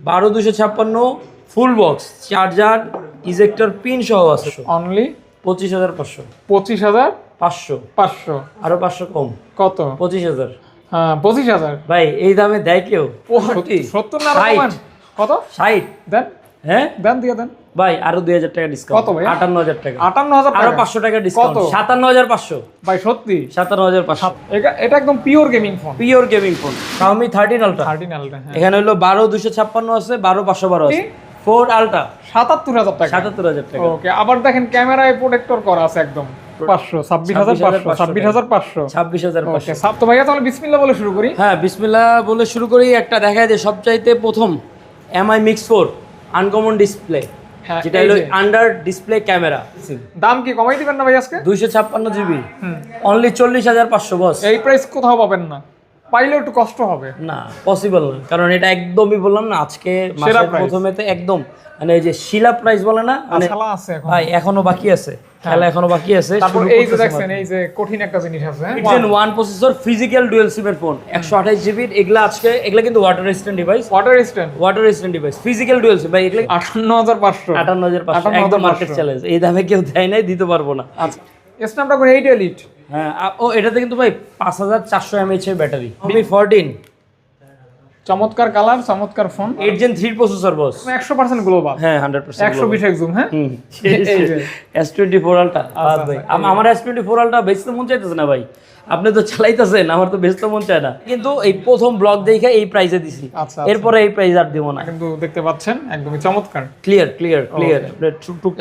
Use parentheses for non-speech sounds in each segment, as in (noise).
বারো দুশো ছাপ্পান্ন full box charger ejector pin সহ আছে অনলি পঁচিশ হাজার পাঁচশো। পঁচিশ হাজার? পাঁচশো। পাঁচশো। আরও পাঁচশো কম। কত? পঁচিশ হাজার। হ্যাঁ পঁচিশ হাজার। ভাই এই দামে দেয় কেউ? সত্তর না। কত? ষাট। দেন। হ্যাঁ? দেন দিয়ে দেন। ভাই আরও দুই হাজার টাকা ডিসকাউন্ট কত ভাই? আটান্ন হাজার টাকা। আটান্ন হাজার আরও পাঁচশো টাকা ডিসকাউন্ট সাতান্ন হাজার পাঁচশো। ভাই সত্যি? সাতান্ন হাজার পাঁচশো। এটা- একদম pure gaming phone pure gaming phone Xiaomi thirteen ultra thirteen ultra এখানে হলো বারো দুশো ছাপ্পান্ন আছে বারো পাঁচশো বারো আছে। ফোর আলট্রা সাতাত্তর হাজার টাকা। সাতাত্তর হাজার টাকা। ওকে আবার দেখেন ক্যামেরায় প্রোটেক্টর করা আছে একদম। পাঁচশো ছাব্বিশ হাজার পাঁচশো ছাব্বিশ হাজার পাঁচশো। ছাব্বিশ হাজার পাঁচশো। তো ভাইয়া তাহলে বলে শুরু করি। হ্যাঁ বলে শুরু করি। একটা দেখায় যে সবচাইতে প্রথম MI mix four uncommon display হ্যাঁ, যেটা হলো আন্ডার ডিসপ্লে ক্যামেরা দাম কি কমাই দিবেন না ভাই আজকে? দুইশো ছাপ্পান্ন জিবি। অনলি চল্লিশ হাজার পাঁচশো বস এই প্রাইস কোথাও পাবেন না। পাইলেও একটু কষ্ট হবে। না পসিবল না। কারণ এটা একদমই বললাম না আজকে প্রথমে তো প্রথমেতে একদম মানে এই যে শিলা প্রাইস বলে না মানে খেলা আছে এখন। ভাই এখনও বাকি আছে। খেলা এখনও বাকি আছে তারপর এই যে দেখছেন এই যে কঠিন একটা জিনিস আছে হ্যাঁ? ওয়ান প্রসেসর ফিজিক্যাল ডুয়েল সিমের ফোন একশো আঠাশ জিবির এগুলা আজকে এগুলা কিন্তু water resistant device water stand water resistant device physical dual SIM ভাই এগুলা আটান্ন হাজার পাঁচশো। আটান্ন হাজার পাঁচশো 58,500 একদম মার্কেট চ্যালেঞ্জ এই দামে কেউ দেয় নাই দিতে পারব না। আচ্ছা। স্ন্যাপড্রাগন এইট এলিট হ্যাঁ ও এটাতে কিন্তু ভাই পাঁচ হাজার চারশো এমএইচ এর ব্যাটারি ফোরটিন চমৎকার কালার চমৎকার phone. Eight gen three processor boss একশো পার্সেন্ট গ্লোবাল হ্যাঁ হান্ড্রেড পার্সেন্ট একশো বিশ একজুম হ্যাঁ? (laughs) এই যে। এস টোয়েন্টি ফোর আলটা ভাই আমার এস টোয়েন্টি ফোর আলটা বেচতে মন চাইতেছে না ভাই। আপনি তো চালাইতেছেন আমার তো বেচতে মন চায় না। কিন্তু এই প্রথম ব্লগ দেখে এই প্রাইসে দিছি। আচ্ছা এরপরে এই প্রাইস আর দিব না। কিন্তু দেখতে পাচ্ছেন একদমই চমৎকার। ক্লিয়ার ক্লিয়ার ক্লিয়ার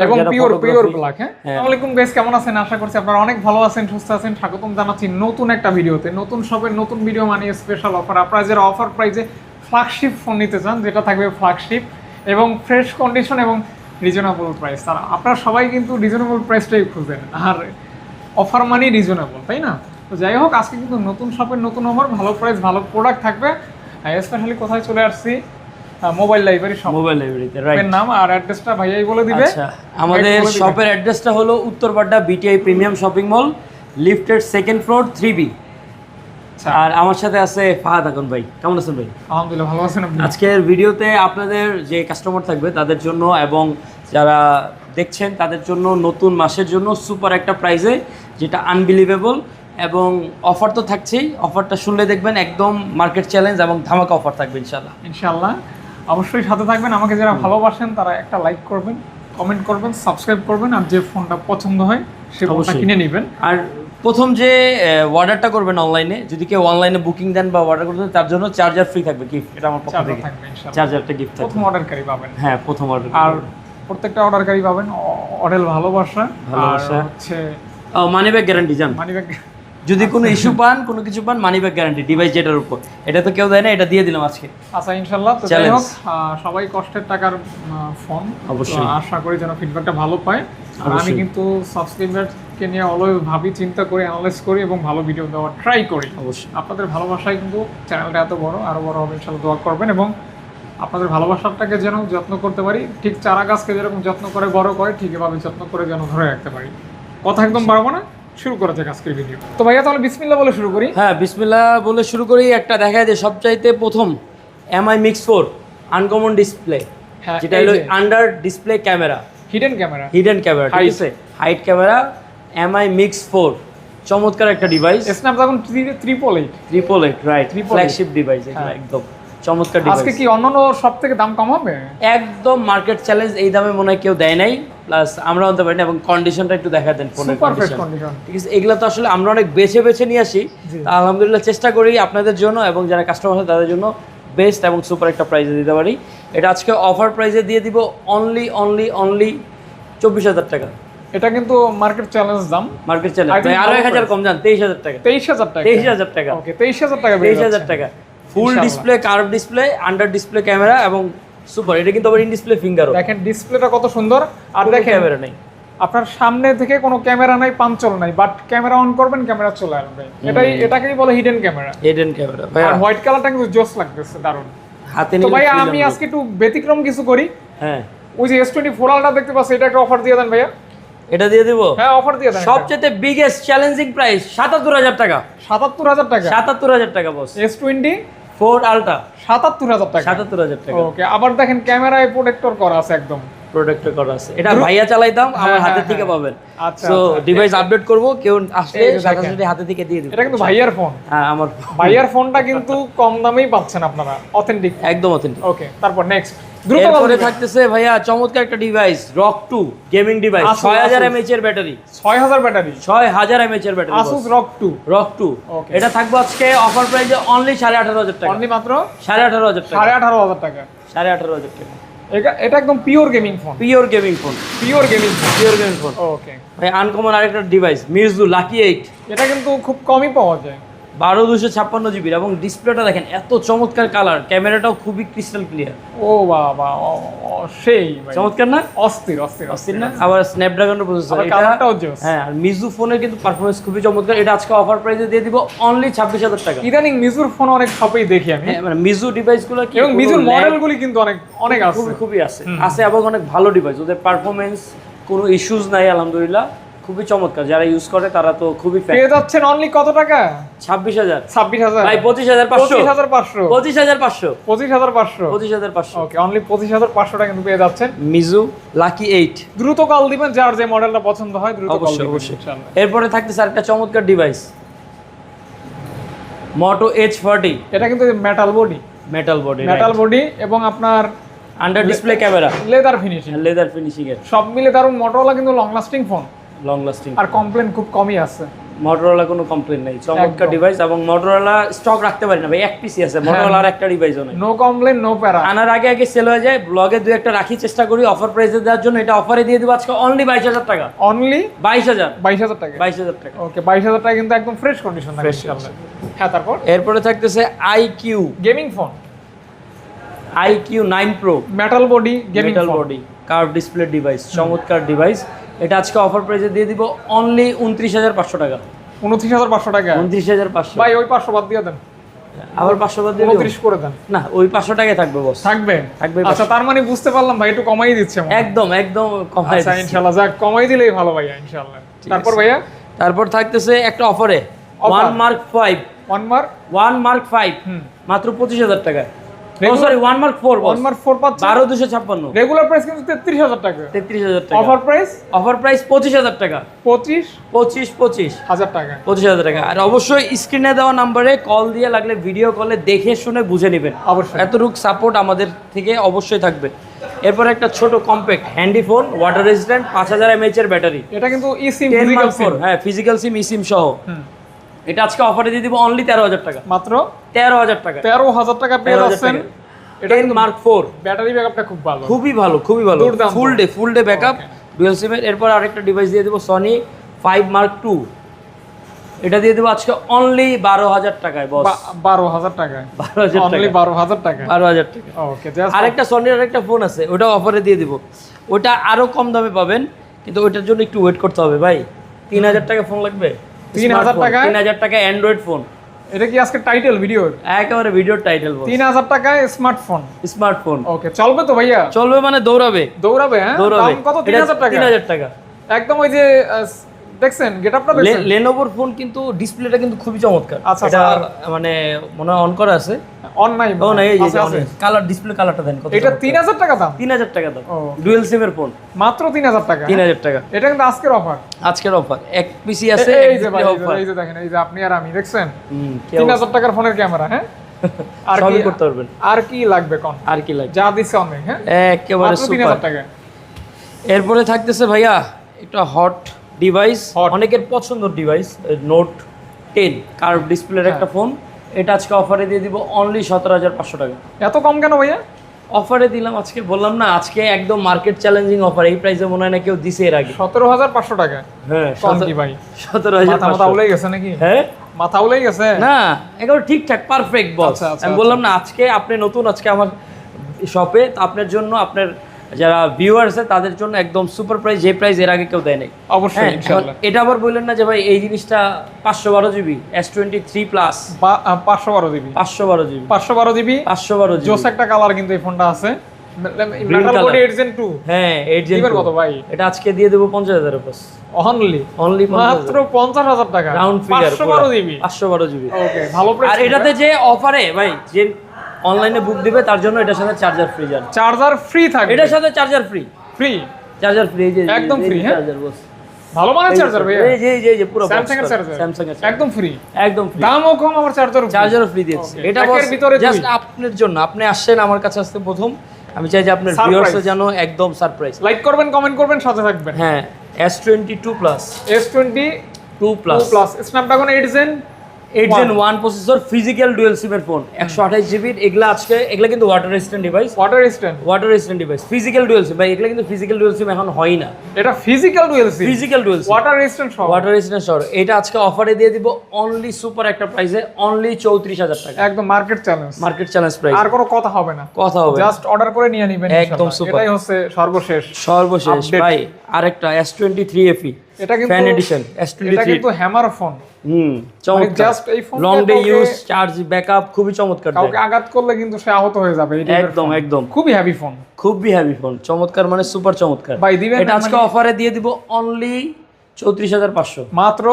এবং পিওর পিওর ব্ল্যাক হ্যাঁ? আসসালামু আলাইকুম গাইস কেমন আছেন? আশা করছি আপনারা অনেক ভালো আছেন সুস্থ আছেন। স্বাগতম জানাচ্ছি নতুন একটা ভিডিওতে। নতুন শপের নতুন ভিডিও মানে স্পেশাল অফার আপনারা যারা অফার প্রাইজে ফ্ল্যাগশিপ ফোন নিতে চান যেটা থাকবে ফ্ল্যাগশিপ এবং ফ্রেশ কন্ডিশন এবং রিজনেবল প্রাইস তারা আপনারা সবাই কিন্তু রিজনেবল প্রাইসটাই খুঁজেন। আর অফার মানি রিজনেবল তাই না? তো যাই হোক আজকে কিন্তু নতুন শপের নতুন অফার ভালো প্রাইস ভালো প্রোডাক্ট থাকবে। স্পেশালি কোথায় চলে আসছি? মোবাইল লাইব্রেরি শপ মোবাইল লাইব্রেরিতে রাইট নাম আর অ্যাড্রেসটা ভাইয়াই বলে দিবে। আচ্ছা আমাদের শপের অ্যাড্রেসটা হলো উত্তরপাড্ডা BTI premium shopping mall lifted second floor three B. আর আমার সাথে আছে ফাহাদ আকন ভাই। কেমন আছেন ভাই? আলহামদুলিল্লাহ ভালো আছেন আজকের ভিডিওতে আপনাদের যে কাস্টমার থাকবে তাদের জন্য এবং যারা দেখছেন তাদের জন্য নতুন মাসের জন্য সুপার একটা প্রাইজে যেটা আনবিলিভেবল এবং অফার তো থাকছেই। অফারটা শুনলে দেখবেন একদম মার্কেট চ্যালেঞ্জ এবং ধামাকা অফার থাকবে ইনশাল্লাহ ইনশাআল্লাহ। অবশ্যই সাথে থাকবেন আমাকে যারা ভালোবাসেন তারা একটা লাইক করবেন কমেন্ট করবেন সাবস্ক্রাইব করবেন আর যে ফোনটা পছন্দ হয় সে ফোনটা অবশ্যই। কিনে নেবেন। আর প্রথম যে অর্ডারটা করবেন অনলাইনে যদি কেউ অনলাইনে বুকিং দেন বা অর্ডার করতে তার জন্য চার্জার ফ্রি থাকবে গিফট এটা আমার পক্ষ থেকে। থাকবে চার্জারটা গিফট থাকবে। প্রথম অর্ডারকারী পাবেন। হ্যাঁ প্রথম অর্ডার আর প্রত্যেকটা অর্ডারকারী পাবেন অডেল ভালোবাসা। ভালোবাসা। আর হচ্ছে মানি ব্যাগ গ্যারান্টি জান? মানি ব্যাগ যদি কোনো ইস্যু পান কোনো কিছু পান মানি ব্যাগ গ্যারান্টি ডিভাইস যেটার উপর। এটা তো কেউ দেয় না এটা দিয়ে দিলাম আজকে। আচ্ছা ইনশাল্লাহ। তো যাই হোক সবাই কষ্টের টাকার ফোন অবশ্যই। আশা করি যেন ফিডব্যাকটা ভালো পায়। আর আমি। কিন্তু সাবস্ক্রাইবারকে নিয়ে অলওয়েজ ভাবি চিন্তা করি অ্যানালাইজ করি এবং ভালো ভিডিও দেওয়ার ট্রাই করি। অবশ্যই। আপনাদের ভালোবাসায় কিন্তু চ্যানেলটা এত বড় আরও বড় হবে ইনশাল্লাহ দোয়া করবেন এবং আপনাদের ভালোবাসাটাকে যেন যত্ন করতে পারি ঠিক চারা গাছকে যেরকম যত্ন করে বড় করে ঠিক এভাবে যত্ন করে যেন ধরে রাখতে পারি। কথা একদম বাড়বো না। শুরু করা যাক আজকের ভিডিও তো ভাইয়া তাহলে বিসমিল্লা বলে শুরু করি। হ্যাঁ বিসমিল্লাহ বলে শুরু করি। একটা দেখায় যে সবচাইতে প্রথম MI mix four uncommon display হ্যাঁ, যেটা হলো under display camera hidden camera hidden camera ঠিক আছে? Height camera MI mix four চমৎকার একটা device Snapdragon triple eight triple eight right flagship device. একদম। চমৎকার আজকে কি অন্যান্য সব থেকে দাম কম হবে? একদম মার্কেট চ্যালেঞ্জ এই দামে মনে হয় কেউ দেয় নাই। প্লাস আমরা আনতে পারি না এবং কন্ডিশনটা একটু দেখা দেন ফোনের কন্ডিশন ঠিক আছে এগুলো তো আসলে আমরা অনেক বেছে বেছে নিয়ে আসি। আলহামদুলিল্লাহ চেষ্টা করি আপনাদের জন্য এবং যারা কাস্টমার আছে তাদের জন্য বেস্ট এবং সুপার একটা প্রাইজে দিতে পারি। এটা আজকে অফার প্রাইজে দিয়ে দিব অনলি অনলি অনলি চব্বিশ হাজার টাকা। এটা কিন্তু মার্কেট চ্যালেঞ্জ দাম। মার্কেট চ্যালেঞ্জ আরও এক হাজার কম যান তেইশ হাজার টাকা। তেইশ হাজার টাকা। তেইশ হাজার টাকা। ওকে তেইশ হাজার টাকা তেইশ হাজার টাকা। Full display curve display under display camera এবং সুপার এটা কিন্তু আবার ইন ডিসপ্লে ফিঙ্গারও দেখেন ডিসপ্লেটা কত সুন্দর। আর দেখেন ক্যামেরা নেই। আপনার সামনে থেকে কোনো ক্যামেরা নাই পাঞ্চল নাই বাট ক্যামেরা অন করবেন ক্যামেরা চলে আসবে। এটাই এটাকেই বলে হিডেন ক্যামেরা হিডেন ক্যামেরা ভাইয়া। আর হোয়াইট কালারটা কিন্তু জোস লাগতেছে দারুণ। হাতে তো ভাই আমি আজকে একটু ব্যতিক্রম কিছু করি। হ্যাঁ। ওই যে এস টোয়েন্টি ফোর আলটা দেখতে পাচ্ছি এটা একটা অফার দিয়ে দেন ভাইয়া। এটা দিয়ে দিব? হ্যাঁ অফার দিয়ে দেন সবচেয়ে বিগেস্ট চ্যালেঞ্জিং প্রাইস সাতাত্তর হাজার টাকা। সাতাত্তর হাজার টাকা? সাতাত্তর হাজার টাকা boss S twenty four ultra. সাতাত্তর হাজার টাকা। সাতাত্তর হাজার টাকা। ওকে আবার দেখেন ক্যামেরায় প্রোটেক্টর করা আছে একদম। প্রোডাক্ট করা আছে। এটা ভাইয়া চালাইতাম আমার হ্যাঁ, হাতে হ্যাঁ, থেকে হ্যাঁ। পাবেন তো। ডিভাইস আপডেট করব কেউ আসলে সাথে হাতে থেকে দিয়ে দিব। এটা কিন্তু ভাইয়ার ফোন হ্যাঁ আমার ভাইয়ার ফোনটা কিন্তু কম দামেই পাচ্ছেন আপনারা অথেন্টিক একদম অথেন্টিক ওকে তারপর নেক্সট এরপরে থাকতেছে ভাইয়া চমৎকার একটা device ROG two gaming device ছয় হাজার। এমএইচ এর ব্যাটারি ছয় হাজার ব্যাটারি ছয় হাজার এমএইচ এর battery Asus ROG two ROG two এটা থাকবে আজকে অফার প্রাইসে অনলি সাড়ে আঠারো হাজার টাকা। অনলি মাত্র? সাড়ে আঠারো হাজার টাকা। সাড়ে আঠারো হাজার টাকা। সাড়ে আঠারো হাজার টাকা। এটা- এটা একদম pure gaming phone pure gaming phone pure gaming phone pure gaming phone okay ভাই আনকমন আরেকটা ডিভাইস মিউজু লাকি এইট এটা কিন্তু খুব কমই পাওয়া যায়। বারো দুশো ছাপ্পান্ন জিবির এবং ডিসপ্লেটা দেখেন এত চমৎকার কালার ক্যামেরাটাও খুবই ক্রিস্টাল ক্লিয়ার ও বাবা সেই চমৎকার না? অস্থির অস্থির অস্থির। না? আবার স্ন্যাপড্রাগনের প্রসেসর হ্যাঁ আর মিজু ফোনের কিন্তু পারফরমেন্স খুবই চমৎকার। এটা আজকে অফার প্রাইসে দিয়ে দিব অনলি ছাব্বিশ হাজার টাকা। ইদানিং মিজুর ফোন অনেক শপেই দেখি আমি। হ্যাঁ মানে মিজু ডিভাইসগুলো কি এবং মিজুর মডেলগুলি কিন্তু অনেক অনেক আছে। খুবই খুবই আছে আছে এবং অনেক ভালো ডিভাইস ওদের পারফরমেন্স কোনো ইস্যুজ নাই আলহামদুলিল্লাহ। খুবই চমৎকার যারা ইউজ করে তারা তো খুবই পেয়ে যাচ্ছেন অনলি কত টাকা? ছাব্বিশ হাজার। ছাব্বিশ হাজার। ভাই পঁচিশ হাজার পাঁচশো। পঁচিশ হাজার পাঁচশো। পঁচিশ হাজার পাঁচশো। পঁচিশ হাজার পাঁচশো। পঁচিশ হাজার পাঁচশো। ওকে অনলি পঁচিশ হাজার পাঁচশো টাকা কিন্তু পেয়ে যাচ্ছেন। মিজু লাকি এইট দ্রুত কল দিবেন যার যে মডেলটা পছন্দ হয় দ্রুত কল অবশ্যই দিবেন। এরপরে থাকতেছে একটা চমৎকার ডিভাইস মোটো এইচ ফর্টি এটা কিন্তু metal body metal body metal body এবং আপনার under display camera leather finishing leather finishing এর। সব মিলে দারুণ মোটরোলা কিন্তু long lasting phone long lasting আর কমপ্লেন খুব কমই আছে। মোটরোলা কোনো কমপ্লেন নেই। চমৎকার ডিভাইস এবং মোটরোলা স্টক রাখতে পারি না ভাই এক পিসি আছে। মোটরোলার একটা ডিভাইসও নেই। নো কমপ্লেন নো প্যারা আনার আগে আগে সেল হয়ে যায়। ব্লগে দুই একটা রাখি চেষ্টা করি অফার প্রাইসে দেওয়ার জন্য। এটা অফারে দিয়ে দিব আজকে অনলি বাইশ হাজার টাকা। অনলি বাইশ হাজার। বাইশ হাজার টাকা। বাইশ হাজার টাকা। ওকে বাইশ হাজার টাকা কিন্তু একদম ফ্রেশ কন্ডিশন ইনশাআল্লাহ। হ্যাঁ তারপর? এরপরে থাকতেছে I Q gaming phone I Q nine pro metal body gaming metal body curve display device চমৎকার ডিভাইস এটা আজকে অফার প্রাইসে দিয়ে দিব অনলি উনত্রিশ হাজার পাঁচশো টাকা। উনত্রিশ হাজার পাঁচশো টাকা? উনত্রিশ হাজার পাঁচশো। ভাই ওই পাঁচশো বাদ দিয়ে দেন। আবার পাঁচশো বাদ দিয়ে উনত্রিশ করে দেন। না ওই পাঁচশো টাকায় থাকবে বস থাকবে? থাকবে আচ্ছা তার মানে বুঝতে পারলাম ভাই একটু কমাই দিচ্ছে একদম একদম কমাই আচ্ছা দিচ্ছি। ইনশাআল্লাহ যাক কমাই দিলেই ভালো ভাইয়া ইনশাল্লাহ তারপর ভাইয়া? তারপর থাকতেছে একটা অফারে one Mark five one Mark one Mark five hmm. মাত্র পঁচিশ হাজার টাকা sorry one Mark four one Mark four পাচ্ছে বারো দুশো ছাপ্পান্ন। রেগুলার প্রাইস কিন্তু তেত্রিশ হাজার টাকা। তেত্রিশ হাজার টাকা। অফার প্রাইস অফার প্রাইস পঁচিশ হাজার টাকা। পঁচিশ? পঁচিশ পঁচিশ। হাজার টাকা। পঁচিশ হাজার টাকা। আর অবশ্যই স্ক্রিনে দেওয়া নাম্বারে কল দিয়ে লাগলে ভিডিও কলে দেখে শুনে বুঝে নেবেন। অবশ্যই। এতটুকু সাপোর্ট আমাদের থেকে অবশ্যই থাকবে। এরপর একটা ছোট compact handy phone water resistant পাঁচ হাজার এমএইচ এর ব্যাটারি এটা কিন্তু e SIM ten physical SIM four হ্যাঁ ফিজিক্যাল সিম সহ। এটা আজকে অফারে দিয়ে দিব অনলি তেরো হাজার টাকা। মাত্র? তেরো হাজার টাকা। তেরো হাজার টাকা পেয়ে যাচ্ছেন। এটা টেন মার্ক ফোর ব্যাটারি ব্যাকআপটা খুব ভালো। খুবই ভালো খুবই ভালো। Full day full day backup dual সিমের এরপর আরেকটা ডিভাইস দিয়ে দেবো সনি ফাইভ মার্ক টু এটা দিয়ে দেবো আজকে অনলি বারো হাজার টাকায় বস বারো হাজার টাকায়। বারো হাজার অনলি বারো হাজার টাকা বারো হাজার টাকা। ওকে জাস্ট আরেকটা সনির আরেকটা ফোন আছে ওটা অফারে দিয়ে দিব। ওটা আরও কম দামে পাবেন কিন্তু ওইটার জন্য একটু ওয়েট করতে হবে ভাই। তিন হাজার টাকা ফোন লাগবে? 3000 টাকায়? তিন হাজার টাকা অ্যান্ড্রয়েড ফোন এটা কি আজকে টাইটেল ভিডিও একেবারে ভিডিওর টাইটেল তিন হাজার টাকায় স্মার্টফোন স্মার্টফোন ওকে চলবে তো ভাইয়া? চলবে মানে দৌড়াবে। দৌড়াবে হ্যাঁ? দৌড়াবে। কত? তিন হাজার টাকা? তিন হাজার টাকা। একদম ওই যে দেখছেন গেট আপটা দেখছেন? লেনোভোর ফোন কিন্তু ডিসপ্লেটা কিন্তু খুবই চমৎকার। আচ্ছা, এটা আচ্ছা, মানে মনে হয় অন করা আছে। অন নাই ও না এই আছে। কালার ডিসপ্লে কালারটা দেন কত এটা তিন হাজার টাকা দাম? তিন হাজার টাকা দাম। ডুয়েল সিমের ফোন মাত্র তিন হাজার টাকা। তিন হাজার টাকা। এটা কিন্তু আজকের অফার আজকের অফার এক পিসি আছে এই যে ভাই এই যে- যে দেখেন এই যে আপনি আর আমি দেখছেন? হুম কি তিন হাজার টাকার ফোনের ক্যামেরা হ্যাঁ? (laughs) আর কি করতে পারবেন। আর কি লাগবে কোন আর কি লাগবে। যা দিচ্ছে অনেক হ্যাঁ? একেবারে সুপার টাকা এরপরে থাকতেছে ভাইয়া একটা হট ডিভাইস অনেকের পছন্দের ডিভাইস নোট টেন কার্ভ ডিসপ্লের একটা ফোন এটা আজকে অফারে দিয়ে দিব অনলি সতেরো হাজার পাঁচশো টাকা। এত কম কেন ভাইয়া? অফারে দিলাম আজকে বললাম না আজকে একদম মার্কেট চ্যালেঞ্জিং অফার এই প্রাইসে মনে হয় না কেউ দিছে এর আগে। সতেরো হাজার পাঁচশো টাকা? হ্যাঁ ভাই? সতেরো হাজার মাথা উলেই গেছে নাকি? হ্যাঁ? মাথা উলেই গেছে? না একেবারে ঠিকঠাক পারফেক্ট বস আচ্ছা, আচ্ছা, আমি বললাম না আজকে আপনি নতুন আজকে আমার শপে আপনার জন্য আপনার যারা ভিউয়ার আছে তাদের জন্য একদম সুপার প্রাইস যে প্রাইস এর আগে কেউ দেয় নাই অবশ্যই হ্যাঁ ইনশাআল্লাহ এটা আবার বললেন না যে ভাই এই জিনিসটা পাঁচশো বারো GB S twenty three plus পাঁচশো বারো জিবি পাঁচশো বারো জিবি পাঁচশো বারো জিবি পাঁচশো বারো জিবি জোস একটা কালার কিন্তু এই ফোনটা আছে। Metal color। বডি এডিশন 2 হ্যাঁ এইট জেন দিবেন কত ভাই? এটা আজকে দিয়ে দেবো পঞ্চাশ হাজার অনলি অনলি মাত্র 50000 টাকা। রাউন্ড ফিগার 512 জিবি পাঁচশো বারো জিবি ওকে ভালো আর এটাতে যে অফারে ভাই যে অনলাইনে বুক দিবে তার জন্য এটার সাথে চার্জার ফ্রি যান চার্জার ফ্রি থাকবে। এটার সাথে charger free free charger free যে একদম free, হ্যাঁ? Charger boss. ভালো মানের চার্জার ভাইয়া। এই যে এই যে পুরো স্যামসাং এর চার্জার স্যামসাং এর একদম ফ্রি একদম ফ্রি দামও কম আবার চার্জার চার্জারও ফ্রি Okay, এটা একের ভিতরে। জাস্ট আপনার জন্য। আপনি আসছেন আমার কাছে আসতে প্রথম। আমি চাই যে আপনার ভিউয়ার্স যেন একদম সারপ্রাইজ লাইক করবেন কমেন্ট করবেন সাথে থাকবেন। হ্যাঁ S twenty two plus S22 two plus plus Snapdragon 8 Gen eight Gen one processor physical dual সিমের ফোন একশো আঠাশ জিবির এগুলা আজকে এগুলা কিন্তু water resistant device water resistant water resistant device physical dual SIM ভাই এগুলা কিন্তু ফিজিক্যাল ডুয়েল সিম এখন হয় না। এটা physical dual SIM physical dual SIM water resistant সহ। ওয়াটার রেজিস্ট্যান্ট সর এটা আজকে অফারে দিয়ে দিব অনলি সুপার একটা প্রাইসে অনলি চৌত্রিশ হাজার টাকা। একদম market challenge market challenge price আর কোনো কথা হবে না। কথা হবে জাস্ট অর্ডার করে নিয়ে নেবেন একদম super। এটাই হচ্ছে সর্বশেষ সর্বশেষ। ভাই আরেকটা এস টোয়েন্টি থ্রি এফি এটা কিন্তু ফ্যান এডিশন এস টোয়েন্টি এটা থ্রি কিন্তু হ্যামার ফোন হুম। মানে চমৎকার জাস্ট এই phone long day use charge backup খুবই চমৎকার কাউকে আঘাত করলে কিন্তু সে আহত হয়ে যাবে একদম একদম। খুবই হেভি ফোন খুবই হেভি ফোন চমৎকার মানে সুপার চমৎকার। ভাই দিবেন এটা আজকে অফারে দিয়ে দিব অনলি চৌত্রিশ হাজার পাঁচশো। মাত্র?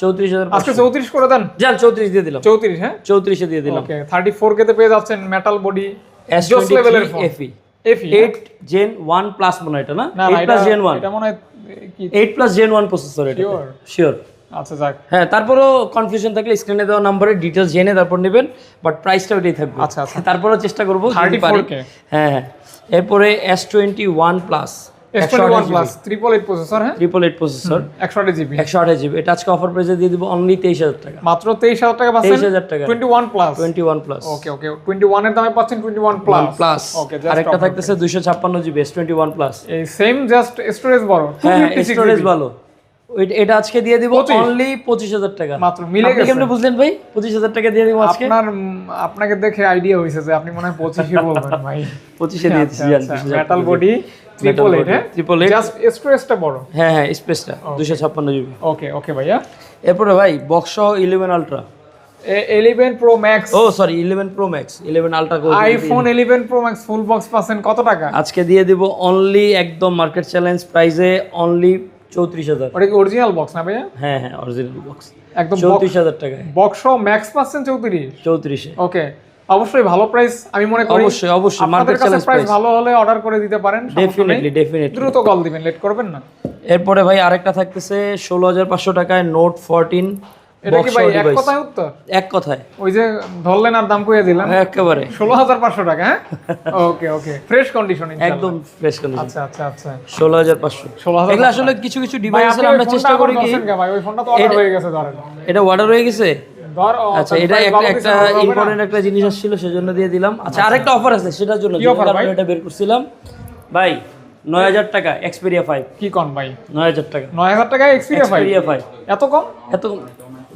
চৌত্রিশ হাজার আজকে চৌত্রিশ করে দেন? যান চৌত্রিশ দিয়ে দিলাম। চৌত্রিশ হ্যাঁ? চৌত্রিশে দিয়ে দিলাম। থার্টি ফোর কেতে পেয়ে যাচ্ছেন মেটাল বডি এস লেভেলের এফি এফি এইট জেন ওয়ান প্লাস মনে হয় এটা না? না না এইট প্লাস জেন ওয়ান এটা মনে হয় eight plus Gen one processor এটা। শিওর আচ্ছা যাক। হ্যাঁ তারপরও কনফিউশন থাকলে স্ক্রিনে দেওয়া নাম্বারে ডিটেলস জেনে তারপর নেবেন বাট প্রাইসটা ওইটাই থাকবে। আচ্ছা, আচ্ছা। তারপরও চেষ্টা করব যদি 34K পারি। হ্যাঁ হ্যাঁ। এরপরে এস টোয়েন্টি ওয়ান প্লাস হ্যাঁ? এটা আজকে অফার প্রাইসে দিয়ে দিব অনলি তেইশ হাজার টাকা। মাত্র তেইশ হাজার টাকা তেইশ হাজার টাকা। Twenty one plus twenty one plus okay okay twenty ওয়ানের দামে পাচ্ছেন টোয়েন্টি ওয়ান প্লাস প্লাস আরেকটা থাকতেছে দুইশো ছাপ্পান্ন GB S twenty one plus এই সেম জাস্ট স্টোরেজ বড়। হ্যাঁ 256 স্টোরেজ GB ভালো। এটা আজকে দিয়ে দিব 25 অনলি পঁচিশ হাজার টাকা। মাত্র মিলে গেছে। কেমনে বুঝলেন ভাই পঁচিশ হাজার টাকা দিয়ে দিব আজকে। আপনার আপনাকে দেখে আইডিয়া হয়েছে যে আপনি মনে হয় পঁচিশে বলবেন ভাই। (laughs) পঁচিশে দিয়ে দিচ্ছি মেটাল বডি ট্রিপল এইট হ্যাঁ? ট্রিপল এইট জাস্ট স্টোরেজটা বড়। হ্যাঁ হ্যাঁ স্পেসটা দুশো ছাপ্পান্ন জিবি ওকে ওকে ভাইয়া। এরপরে ভাই বক্স সহ eleven ultra pro max oh sorry eleven pro max ultra iPhone pro max full box পাচ্ছেন কত টাকা? আজকে দিয়ে দিব অনলি একদম মার্কেট চ্যালেঞ্জ প্রাইসে অনলি চৌত্রিশ হাজার। ওটা কি অরিজিনাল বক্স না ভাইয়া? হ্যাঁ হ্যাঁ অরিজিনাল বক্স একদম চৌত্রিশ হাজার টাকায়। বক্স ম্যাক্স পাচ্ছেন চৌত্রিশ? চৌত্রিশে। ওকে অবশ্যই ভালো প্রাইস আমি মনে করি অবশ্যই অবশ্যই মার্কেট চ্যালেঞ্জ প্রাইস ভালো হলে অর্ডার করে দিতে পারেন। ডেফিনেটলি ডেফিনেটলি দ্রুত কল দিবেন লেট করবেন না। এরপরে ভাই আরেকটা থাকতেছে ষোলো হাজার পাঁচশো টাকায় নোট ফোরটিন এটা কি ভাই এক কথায় উত্তর? এক কথায়। ওই যে ধরলেন আর দাম কইয়ে দিলাম। একেবারে। টাকা হ্যাঁ? ওকে ওকে ফ্রেশ কন্ডিশন একদম ফ্রেশ কন্ডিশন আচ্ছা আচ্ছা আচ্ছা। ষোলো হাজার পাঁচশো। 16,500 এগুলো আসলে কিছু কিছু ডিভাইস আমরা চেষ্টা করি কি ভাই? ওই ফোনটা তো অর্ডার হয়ে গেছে ধরেন। এটা অর্ডার হয়ে গেছে? আচ্ছা তাহলে এটা একটা একটা? ইম্পর্টেন্ট জিনিস আসছিল সেজন্য দিয়ে দিলাম। আচ্ছা আরেকটা অফার আছে সেটার জন্য? এটা বের করছিলাম। ভাই নয় হাজার টাকা এক্সপেরিয়া ফাইভ কি কম ভাই? নয় হাজার টাকা। নয় হাজার টাকা এক্সপিরিয়া ফাইভ এত কম? এত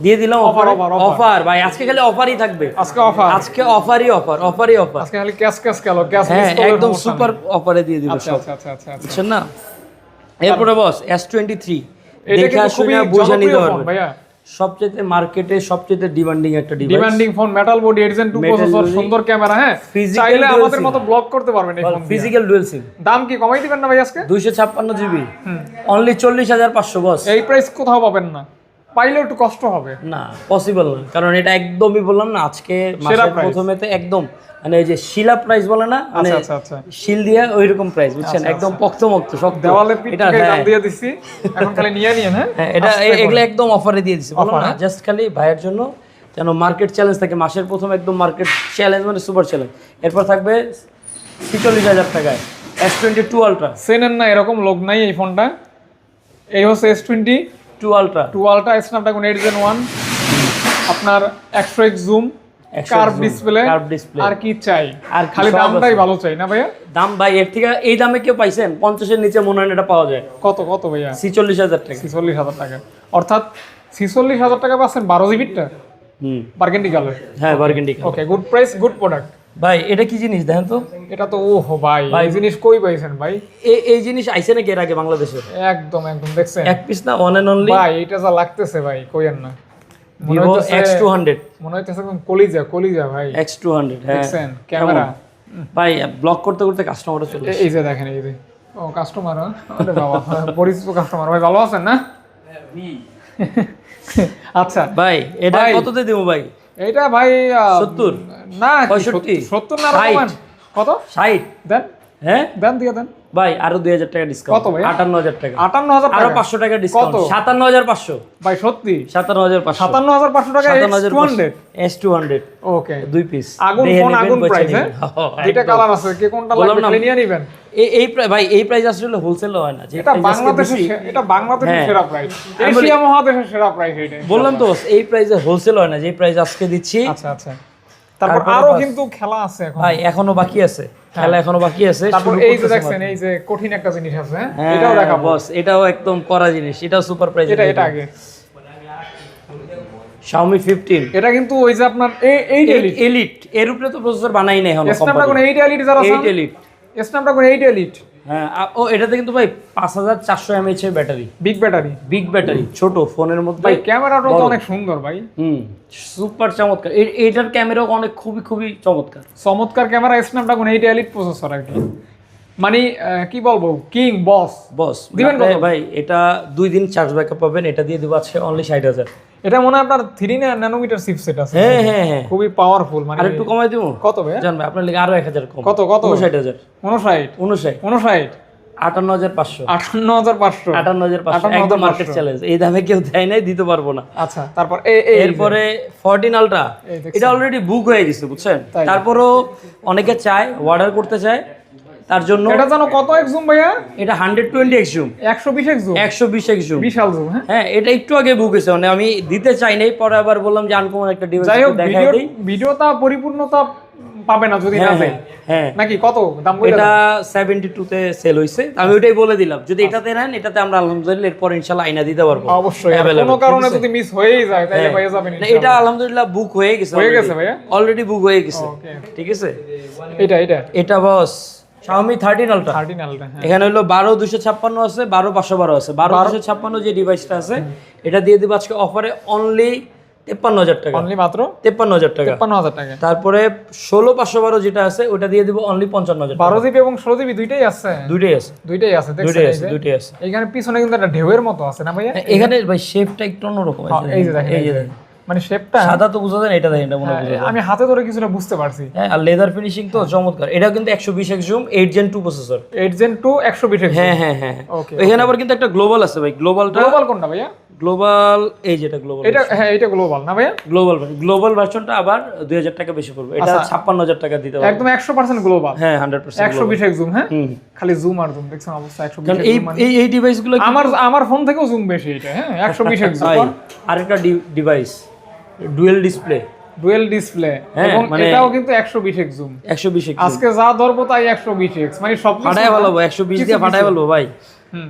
দিয়ে দিলাম অফার। অফার ভাই আজকে খালি অফারই থাকবে। আজকে অফার আজকে অফারই অফার অফারই অফার আজকে খালি ক্যাশ ক্যাশ গেল ক্যাশ হ্যাঁ একদম সুপার অফারে দিয়ে দিব আচ্ছা আচ্ছা আচ্ছা আচ্ছা। বুঝছেন না? এরপরে বস এস টোয়েন্টি থ্রি এটা দেখে কিন্তু খুবই শুনে বুঝে নিতে পারবে। সবচেয়ে মার্কেটে সবচেয়ে ডিমান্ডিং একটা device demanding phone metal body edition 2 processor সুন্দর ক্যামেরা হ্যাঁ? চাইলে আমাদের মতো ব্লক করতে পারবেন এই ফোন ফিজিক্যাল ডুয়েল সিম দাম কি কমাই দিবেন না ভাই আজকে? দুইশো ছাপ্পান্ন জিবি অনলি চল্লিশ হাজার পাঁচশো বস। এই প্রাইস কোথাও পাবেন না। পাইলেও একটু কষ্ট হবে। না পসিবল না। কারণ এটা একদমই বললাম না আজকে মাসের price। প্রথমেতে একদম মানে এই যে শিলা প্রাইস বলে না মানে আচ্ছা আচ্ছা। আচ্ছা শিল দিয়ে ওই রকম প্রাইস বুঝছেন? একদম পক্ত মক্ত শক্ত। দেওয়ালে এটা দাম হ্যাঁ। দিয়ে দিছি। এখন খালি নিয়ে নিয়েন হ্যাঁ? হ্যাঁ, এটা এগুলো একদম অফারে দিয়ে দিচ্ছে বলো না হ্যাঁ? জাস্ট খালি ভাইয়ের জন্য যেন মার্কেট চ্যালেঞ্জ থাকে। মাসের প্রথম একদম মার্কেট চ্যালেঞ্জ মানে সুপার চ্যালেঞ্জ এরপর থাকবে ছিচল্লিশ হাজার টাকায়। এস টোয়েন্টি টু আলট্রা সেনেন না এরকম লোক নাই এই ফোনটা। এই হচ্ছে S twenty two ultra two ultra Snapdragon eight Gen one আপনার একশো X zoom 100x curve display curve display। আর কি চাই? আর খালি দামটাই ভালো চাই না ভাইয়া? দাম ভাই এর থেকে এই দামে কেউ পাইছেন? পঞ্চাশের নিচে মনে হয় এটা পাওয়া যায়। কত কত ভাইয়া? ছিচল্লিশ হাজার টাকা। ছিচল্লিশ হাজার টাকা। অর্থাৎ ছিচল্লিশ হাজার টাকা পাচ্ছেন বারো জিবিটা হুম। বার্গেন্ডি কালার হ্যাঁ burgundy okay good price good product ভাই এটা কি জিনিস দেখেন তো? এটা তো ও হো ভাই এই জিনিস কই পাইছেন ভাই? এই এই জিনিস আইছে নাকি এর আগে বাংলাদেশে একদম একদম দেখছেন? এক পিস না ওয়ান এন্ড অনলি ভাই এটা যা লাগতেছে ভাই কইেন না। ভিভো হইতেছে এক্স টু হান্ড্রেড মনে হইতেছে একদম কলিজা কলিজা ভাই। এক্স টু হান্ড্রেড হ্যাঁ। দেখছেন? ক্যামেরা। ভাই ব্লক করতে করতে কাস্টমার চলে এই যে দেখেন এই যে। ও কাস্টমার আরে বাবা পরিচিত কাস্টমার ভাই ভালো আছেন না? (laughs) আচ্ছা। ভাই এটা। কততে দেবো ভাই? এটা ভাই 70? না কি, পঁয়ষট্টি? সত্তর না ষাট? রকম কত? ষাট। দেন। হ্যাঁ? দেন দিয়ে দেন। ভাই আরও দুই হাজার টাকা ডিসকাউন্ট কত ভাই? আটান্ন হাজার টাকা। আটান্ন হাজার আরও টাকা। পাঁচশো টাকা ডিসকাউন্ট কত? সাতান্ন হাজার পাঁচশো। ভাই সত্যি? সাতান্ন হাজার পাঁচশো। সাতান্ন হাজার পাঁচশো টাকা সাতান্ন হাজার two hundred S two hundred okay. দুই পিস আগুন ফোন আগুন প্রাইস হ্যাঁ? (laughs) দুইটা কালার আছে কে কোনটা লাগবে। নিয়ে নেবেন? এই এই ভাই এই প্রাইস আসলে হোলসেল হয় না এটা বাংলাদেশের এটা বাংলাদেশের হ্যাঁ। সেরা প্রাইস এশিয়া মহাদেশের সেরা প্রাইস এটা বললাম তো এই প্রাইসে হোলসেল হয় না যে প্রাইস আজকে দিচ্ছি। আচ্ছা আচ্ছা। তারপর আরও কিন্তু খেলা আছে এখন। ভাই এখনও বাকি আছে। খেলা এখনও বাকি আছে তারপর এই যে দেখছেন এই যে কঠিন একটা জিনিস আছে হ্যাঁ? হ্যাঁ, এটাও দেখা বস এটাও একদম করা জিনিস এটাও সুপার প্রাইজ এটা এটা আগে। Xiaomi 15 এটা কিন্তু ওই যে আপনার এই এলিট এলিট এর উপরে তো প্রসেসর বানাই নাই এখন স্ন্যাপড্রাগন কোম্পানি 8 এলিট যারা এইট এলিট স্ন্যাপড্রাগন 8 এলিট হ্যাঁ ও এটাতে কিন্তু ভাই পাঁচ হাজার চারশো এমএইচ এর battery. Big battery. Big battery ছোট ফোনের মধ্যে ভাই ক্যামেরাটাও তো অনেক সুন্দর ভাই। হুম সুপার চমৎকার। এ- এইটার ক্যামেরাও অনেক খুবই খুবই চমৎকার। চমৎকার ক্যামেরা স্ন্যাপড্রাগন 8 এলিট প্রসেসর আর কি। মানে কি বলব? কিং বস বস দিবেন ভাই এটা দুই দিন চার্জ ব্যাকআপ পাবেন এটা দিয়ে দেবো আজকে অনলি ষাট হাজার। এটা মনে হয় আপনার থ্রি ন্যানোমিটার চিপসেট আছে। হ্যাঁ হ্যাঁ হ্যাঁ। খুবই পাওয়ারফুল মানে আর একটু কমাই দিব? কত ভাই? জানবে আপনার লিগে আরও এক হাজার কম। কত কত? উনষাট হাজার। 59 উনষাট। 59 আটান্ন হাজার পাঁচশো। 58500 আটান্ন হাজার পাঁচশো। একদম মার্কেট চ্যালেঞ্জ এই দামে কেউ দেয় নাই দিতে পারব না। আচ্ছা তারপর এরপরে ফোরটিন আলট্রা এটা অলরেডি বুক হয়ে গেছে বুঝছেন। তারপরও অনেকে চায় অর্ডার করতে চায়। তার জন্য এটা জানো কত এক জুম ভাইয়া? এটা হান্ড্রেড টোয়েন্টি এক্স জুম 120 এক জুম একশো বিশ এক্স জুম বিশাল জুম হ্যাঁ? হ্যাঁ এটা একটু আগে বুক হয়েছে মানে আমি দিতে চাই নাই পরে আবার বললাম যে আনকমন একটা ডিভাইস দেখাই ভিডিও দিই। ভিডিওটা পরিপূর্ণতা পাবে না যদি না হ্যাঁ হ্যাঁ নাকি কত দাম বলে এটা সেভেন্টি টুতে সেল হয়েছে আমি ওইটাই বলে দিলাম যদি এটাতে নেন এটাতে আমরা আলহামদুলিল্লাহ এরপর ইনশাল্লাহ আইনা দিতে পারব। অবশ্যই কোনো কারণে যদি মিস হয়েই যায় তাহলে হ্যাঁ। পেয়ে যাবেন না, এটা আলহামদুলিল্লাহ বুক হয়ে গেছে হয়ে গেছে ভাইয়া? অলরেডি বুক হয়ে গেছে। ঠিক আছে? এটা এটা। এটা বস Xiaomi 13 Ultra 13 আলটা হ্যাঁ। এখানে হলো আছে আছে। যে ডিভাইসটা আছে এটা দিয়ে দিব আজকে অফারে অনলি তেপ্পান্ন হাজার টাকা। অনলি মাত্র? তেপ্পান্ন হাজার টাকা। 53000 টাকা। তারপরে ষোলো পাঁচশো বারো যেটা আছে ওটা দিয়ে দিব অনলি পঞ্চান্ন হাজার টাকা। 12 জিবি এবং 16 জিবি দুইটাই আছে? দুইটাই আছে। দুইটাই আছে দুইটাই আছে? দুইটাই আছে। এইখানে পিছনে কিন্তু একটা ঢেউয়ের মতো আছে না ভাইয়া? এখানে ভাই শেপটা একটু অন্যরকম হ্যাঁ, এই যে দেখেন এই যে। দেখেন। মানে শেপটা সাদা তো বোঝা যায় না, এটা দেখেন এটা মনে হয় আমি হাতে ধরে কিছুটা বুঝতে পারছি। হ্যাঁ আর লেদার ফিনিশিং তো চমৎকার। এটাও কিন্তু একশো বিশ এক zoom eight Gen two processor 8 Gen 2 120 হ্যাঁ হ্যাঁ হ্যাঁ। ওকে এখানে আবার কিন্তু একটা গ্লোবাল আছে ভাই। গ্লোবালটা গ্লোবাল কোনটা ভাইয়া? গ্লোবাল এই যেটা গ্লোবাল এটা হ্যাঁ এটা গ্লোবাল না ভাইয়া? গ্লোবাল গ্লোবাল ভার্সনটা আবার দুই হাজার টাকা বেশি পড়বে। এটা আচ্ছা। ছাপ্পান্ন হাজার টাকা দিতে হবে একদম 100% গ্লোবাল হ্যাঁ হান্ড্রেড পার্সেন্ট 120 এক জুম হ্যাঁ? খালি জুম আর জুম দেখছেন অবস্থা 120 কারণ এই মানে- এই এই ডিভাইসগুলো আমার আমার ফোন থেকেও জুম বেশি এটা হ্যাঁ? 120 এক (laughs) ভাই জুম আরেকটা device dual display. Dual display. হ্যাঁ, এবং মানে- এটাও কিন্তু 120 এক জুম একশো বিশ আজকে যা ধরবো তাই 120 এক্স মানে সব ফাটাই ভালো একশো বিশ দিয়ে কিছু ফাটাই কিছু। ভালো ভাই। হুম।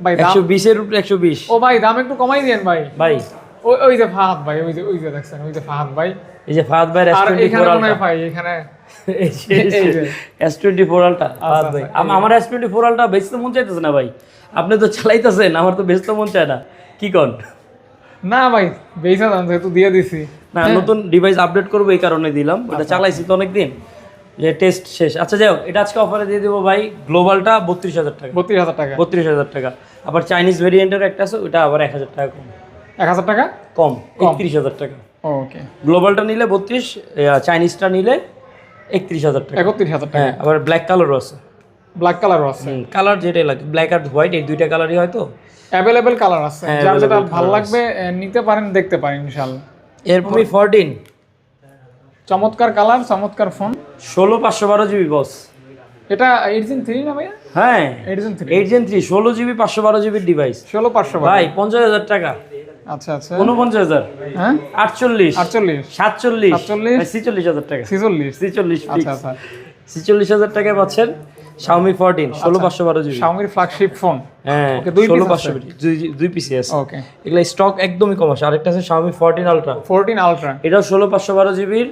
ভাই দাম একশো বিশের উপরে একশো বিশ। ও ভাই দাম একটু কমাই দেন ভাই। ভাই। ওই ওই যে ফাহাদ ভাই ওই যে ওই যে দেখছেন ওই যে ফাহাদ ভাই। এই যে ফাহাদ ভাই আর এখানে হয় ভাই এখানে (laughs) এই যে। S twenty four ultra Fahad ভাই। আম- আমার এস টোয়েন্টি ফোর আলটা বেচতে মন চাইতেছে না ভাই। আপনি তো চালাইতেছেন আমার তো বেচতে মন চায় না। কি কন? না ভাই বেইসা দাম যেহেতু দিয়ে দিছি। না নতুন ডিভাইস আপডেট করব এই কারণে দিলাম। ওটা চালাইছি তো অনেকদিন। যে টেস্ট শেষ। আচ্ছা যাই হোক এটা আজকে অফারে দিয়ে দেবো ভাই গ্লোবালটা বত্রিশ হাজার টাকা। বত্রিশ হাজার টাকা। বত্রিশ হাজার টাকা। আবার চাইনিজ ভেরিয়েন্টের একটা আছে ওটা আবার এক হাজার টাকা কম। এক হাজার টাকা? কম একত্রিশ হাজার টাকা। ওকে। গ্লোবালটা নিলে বত্রিশ চাইনিজটা নিলে একত্রিশ হাজার টাকা। একত্রিশ হাজার টাকা। হ্যাঁ আবার ব্ল্যাক কালারও আছে। ব্ল্যাক কালারও আছে। কালার যেটাই লাগে ব্ল্যাক আর হোয়াইট এই দুইটা কালারই হয় তো অ্যাভেলেবেল কালার আছে। হ্যাঁ, যার যেটা ভালো লাগবে নিতে পারেন দেখতে পারেন ইনশাআল্লাহ। এরপরই ফোরটিন চমৎকার কালার চমৎকার ফোন ষোলো পাঁচশো বারো জিবি বস এটা এইট জিন থ্রি না ভাইয়া? হ্যাঁ। Eight Gen three eight Gen three ষোলো জিবি পাঁচশো বারো জিবির ডিভাইস ষোলো পাঁচশো ভাই পঞ্চাশ হাজার টাকা। আচ্ছা আচ্ছা। উনপঞ্চাশ হাজার। হ্যাঁ? আটচল্লিশ। আটচল্লিশ। সাতচল্লিশ। সাতচল্লিশ। ছিচল্লিশ হাজার টাকা। ছিচল্লিশ। ছিচল্লিশ আচ্ছা আচ্ছা। ছিচল্লিশ হাজার টাকায় পাচ্ছেন ষোলো পাঁচশো বারো জিবি শাওমির ফ্ল্যাগশিপ ফোন হ্যাঁ Okay, দুই ষোলো piece পাঁচশো আছে? দুই- দুই পিসি আছে ওকে এগুলো স্টক একদমই কম আছে। আরেকটা আছে আলট্রা ফোরটিন আলট্রা এটাও ষোলো পাঁচশো বারো জিবির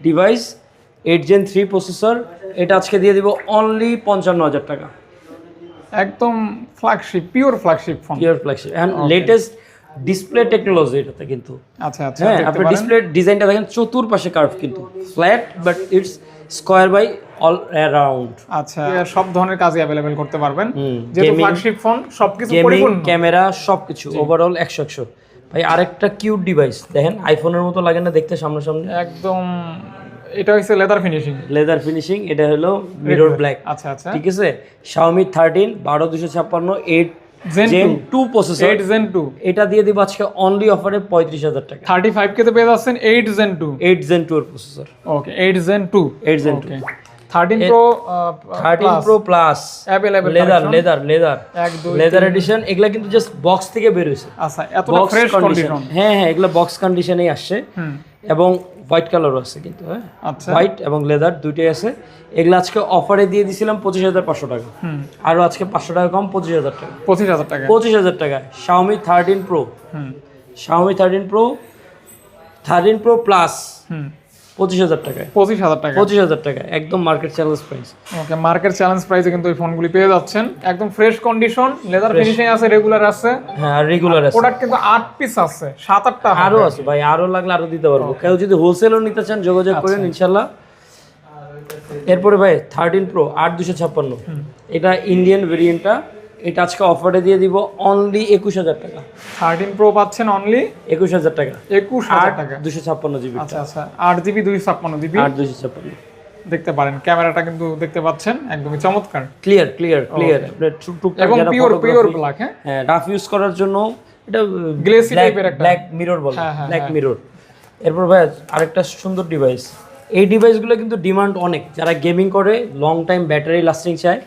device eight Gen three processor এটা আজকে দিয়ে দিব অনলি পঞ্চান্ন হাজার টাকা। একদম flagship pure flagship phone pure flagship and latest display technology এটাতে কিন্তু। আচ্ছা আচ্ছা হ্যাঁ আপনি ডিসপ্লে ডিজাইনটা দেখেন চতুর্পাশে কার্ভ কিন্তু। Flat but it's square by all around. আচ্ছা। সব ধরনের কাজে অ্যাভেলেবেল করতে পারবেন। যেহেতু ফ্ল্যাগশিপ ফোন সবকিছু গেমিং পরিপূর্ণ। ক্যামেরা সবকিছু ওভারঅল একশো একশো। ভাই আরেকটা কিউট ডিভাইস দেখেন আইফোনের মতো লাগে না দেখতে সামনাসামনি। একদম এটা হচ্ছে লেদার ফিনিশিং লেদার ফিনিশিং এটা হলো মিরর ব্ল্যাক আচ্ছা আচ্ছা। ঠিক আছে? শাওমি থার্টিন বারো দুশো ছাপ্পান্ন eight Zen Gen 2 two processor eight Gen two এটা দিয়ে দিব আজকে অনলি অফারে পঁয়ত্রিশ হাজার টাকা। থার্টি ফাইভ কেতে পেয়ে যাচ্ছেন eight Gen two eight Gen two এর processor okay eight Gen two eight Gen two okay thirteen pro thirteen pro plus available leather leather leather leather edition এগুলা কিন্তু জাস্ট বক্স থেকে বের হয়েছে। আচ্ছা ফ্রেশ কন্ডিশন হ্যাঁ হ্যাঁ এগুলো বক্স কন্ডিশনেই আসছে। এবং হোয়াইট কালারও আছে কিন্তু হ্যাঁ? আচ্ছা। হোয়াইট এবং লেদার দুইটাই আছে। এগুলো আজকে অফারে দিয়ে দিছিলাম পঁচিশ হাজার পাঁচশো টাকা। হুম। আরও আজকে পাঁচশো টাকা কম পঁচিশ হাজার টাকা। পঁচিশ হাজার টাকা। পঁচিশ হাজার টাকা। Xiaomi thirteen pro hmm. Xiaomi thirteen pro thirteen pro plus পঁচিশ হাজার টাকায়। পঁচিশ হাজার টাকা পঁচিশ হাজার টাকা একদম market challenge price okay market challenge প্রাইসে কিন্তু এই ফোনগুলি পেয়ে যাচ্ছেন। একদম ফ্রেশ কন্ডিশন লেদার ফিনিশিং আছে রেগুলার আছে। হ্যাঁ রেগুলার আছে। প্রোডাক্ট কিন্তু আট পিস আছে সাত আটটা আরও আছে ভাই আরও লাগলে আরও দিতে পারব। কেউ যদি হোলসেলও নিতে চান যোগাযোগ করেন ইনশাল্লাহ এরপরে ভাই থার্টিন প্রো আট দুশো ছাপ্পান্ন। এটা ইন্ডিয়ান ভেরিয়েন্টটা এটা আজকে অফারে দিয়ে দিব অনলি একুশ হাজার টাকা। থার্টিন প্রো পাচ্ছেন অনলি একুশ হাজার টাকা। একুশ হাজার টাকা। দুশো ছাপ্পান্ন জিবি আচ্ছা আচ্ছা। আট জিবি দুই ছাপ্পান্ন জিবি। আট দুশো ছাপ্পান্ন। দেখতে পারেন ক্যামেরাটা কিন্তু দেখতে পাচ্ছেন একদমই চমৎকার। ক্লিয়ার ক্লিয়ার ক্লিয়ার এবং পিওর পিওর ব্ল্যাক হ্যাঁ? হ্যাঁ রাফ ইউজ করার জন্য এটা type এর একটা। ব্ল্যাক মিরর বলে হ্যাঁ, হ্যাঁ, ব্ল্যাক মিরর এরপর ভাই আরেকটা সুন্দর ডিভাইস এই ডিভাইসগুলো কিন্তু ডিমান্ড অনেক। যারা গেমিং করে লং টাইম ব্যাটারি লাস্টিং চায়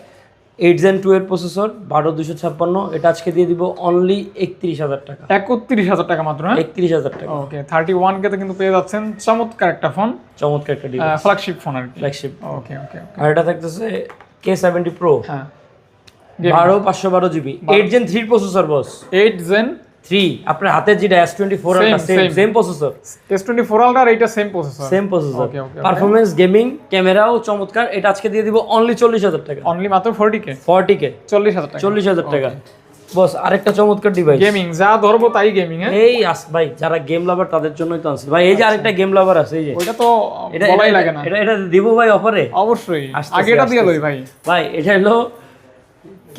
এইট জেন টু এর প্রসেসর বারো দুশো ছাপ্পান্ন। এটা আজকে দিয়ে দিব অনলি একত্রিশ হাজার টাকা। একত্রিশ হাজার টাকা মাত্র হ্যাঁ? একত্রিশ হাজার টাকা। ওকে থার্টি ওয়ান কে কিন্তু পেয়ে যাচ্ছেন। চমৎকার একটা ফোন চমৎকার একটা ফ্ল্যাগশিপ ফোন আর ফ্ল্যাগশিপ ওকে ওকে আর এটা থাকতেছে কে সেভেন্টি প্রো হ্যাঁ। বারো পাঁচশো বারো GB eight Gen three processor boss eight Gen three আপনার হাতের যেটা S twenty four same processor S twenty four ultra এইটা same processor same processor okay, okay. Performance gaming ক্যামেরাও চমৎকার। এটা আজকে দিয়ে দিব অনলি চল্লিশ হাজার টাকা। অনলি মাত্র ফোরটি কে ফর্টি কে চল্লিশ হাজার টাকা। চল্লিশ হাজার টাকা। বস আরেকটা চমৎকার ডিভাইস গেমিং যা ধরবো তাই গেমিং হ্যাঁ? এই আস ভাই যারা গেম লাভার তাদের জন্যই তো আনছি। ভাই এই যে আরেকটা গেম লাভার আছে এই যে। ওইটা তো এটা বলাই এটা- লাগে না। এটা এটা দিব ভাই অফারে অবশ্যই। আগে এটা দিয়ে লই ভাই। ভাই এটা হলো